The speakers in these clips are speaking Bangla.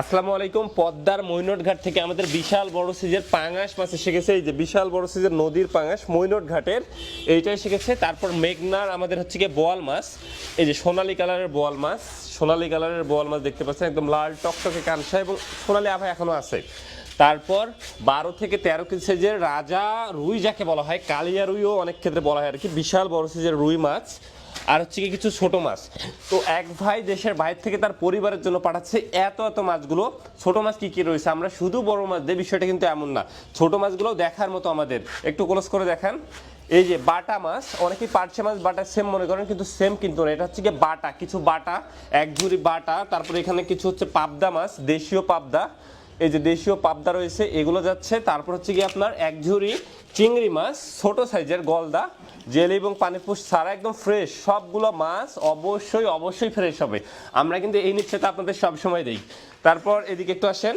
আসসালামু আলাইকুম, পদ্মার মৈনট ঘাট থেকে আমাদের বিশাল বড় সিজের পাঙাশ মাছ এসে গেছে। এই যে বিশাল বড় সিজের নদীর পাঙাশ মৈনট ঘাটের এইটাই এসে গেছে। তারপর মেঘনার আমাদের হচ্ছে গিয়ে বোয়াল মাছ। এই যে সোনালী কালারের বোয়াল মাছ, সোনালী কালারের বোয়াল মাছ দেখতে পাচ্ছেন, একদম লাল টকটকে কানসা এবং সোনালী আভা এখনও আছে। তারপর বারো থেকে তেরো কেজি সাইজের রাজা রুই, যাকে বলা হয় কালিয়া রুইও অনেক ক্ষেত্রে বলা হয় আর কি, বিশাল বড় সাইজের রুই মাছ। আর হচ্ছে কি কিছু ছোট মাছ। তো এক ভাই দেশের বাইরে থেকে তার পরিবারের জন্য পাঠাচ্ছে, এত এত মাছগুলো। ছোট মাছ কি কি রয়েছে? আমরা শুধু বড় মাছ দেই বিষয়টা কিন্তু এমন না। ছোট মাছগুলো দেখার মতো আমাদের। একটু ক্লোজ করে দেখান। এই যে বাটা মাছ, অনেকেই পার্চে মাছ, বাটা সেম মনে করেন, কিন্তু সেম কিন্তু না। এটা হচ্ছে গিয়ে বাটা, কিছু বাটা, এক ঝুড়ি বাটা, তারপরে এখানে কিছু হচ্ছে পাবদা মাছ, দেশীয় পাবদা। এই যে দেশীয় পাবদা রয়েছে, এগুলো যাচ্ছে। তারপর হচ্ছে কি আপনার এক ঝুড়ি চিংড়ি মাছ, ছোট সাইজের গলদা, জেলি এবং পানিপুষ ছাড়া একদম ফ্রেশ সবগুলো মাছ অবশ্যই অবশ্যই ফ্রেশ হবে। আমরা কিন্তু এই নিশ্চয়তা আপনাদের সব সময় দিই। তারপর এদিকে একটু আসেন।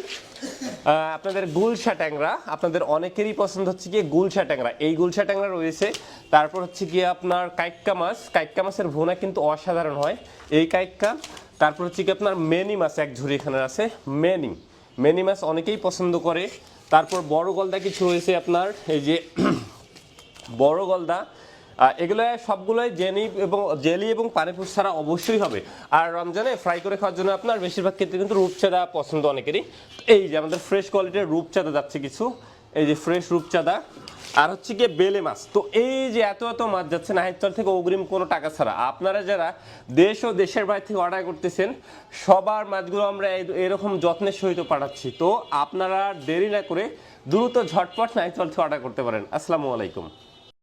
আপনাদের গুলশা ট্যাংরা, আপনাদের অনেকেরই পছন্দ হচ্ছে গিয়ে গুলশা ট্যাংরা। এই গুলশা ট্যাংরা রয়েছে। তারপর হচ্ছে গিয়ে আপনার কাইক্কা মাছ। কাইক্কা মাছের ভুনা কিন্তু অসাধারণ হয়। এই কাইক্কা, তারপর হচ্ছে কি আপনার মেনি মাছ এক ঝুড়ি এখানে আছে। মেনি। মেনি মাছ অনেকেই পছন্দ করে। তারপর বড় গলদা কিছু হয়েছে আপনার, এই যে বড় গলদা। এগুলো সবগুলোই জেনি এবং জেলি এবং পানিপুর ছাড়া অবশ্যই হবে। আর রমজানে ফ্রাই করে খাওয়ার জন্য আপনার বেশিরভাগ ক্ষেত্রে কিন্তু রূপচাঁদা পছন্দ অনেকেরই। এই যে আমাদের ফ্রেশ কোয়ালিটির রূপচাঁদা যাচ্ছে কিছু। এই যে ফ্রেশ রূপচাঁদা। আর হচ্ছে গিয়ে বেলে মাছ। তো এই যে এত এত মাছ যাচ্ছে নাহিরচর থেকে অগ্রিম কোনো টাকা ছাড়া। আপনারা যারা দেশ ও দেশের বাইরে থেকে অর্ডার করতেছেন, সবার মাছগুলো আমরা এরকম যত্নের সহিত পাঠাচ্ছি। তো আপনারা দেরি না করে দ্রুত ঝটপট নাহিরচর থেকে অর্ডার করতে পারেন। আসসালামু আলাইকুম।